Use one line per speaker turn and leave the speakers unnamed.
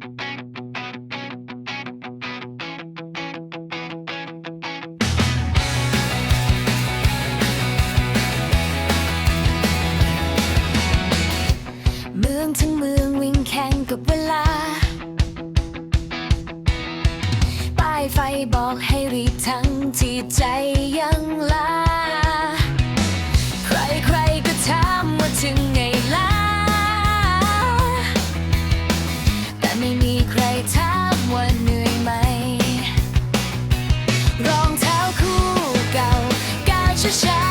เมืองทั้งเมืองวิ่งแข่งกับเวลา ป้ายไฟบอกให้รีบทั้งที่ใจยังลา shine.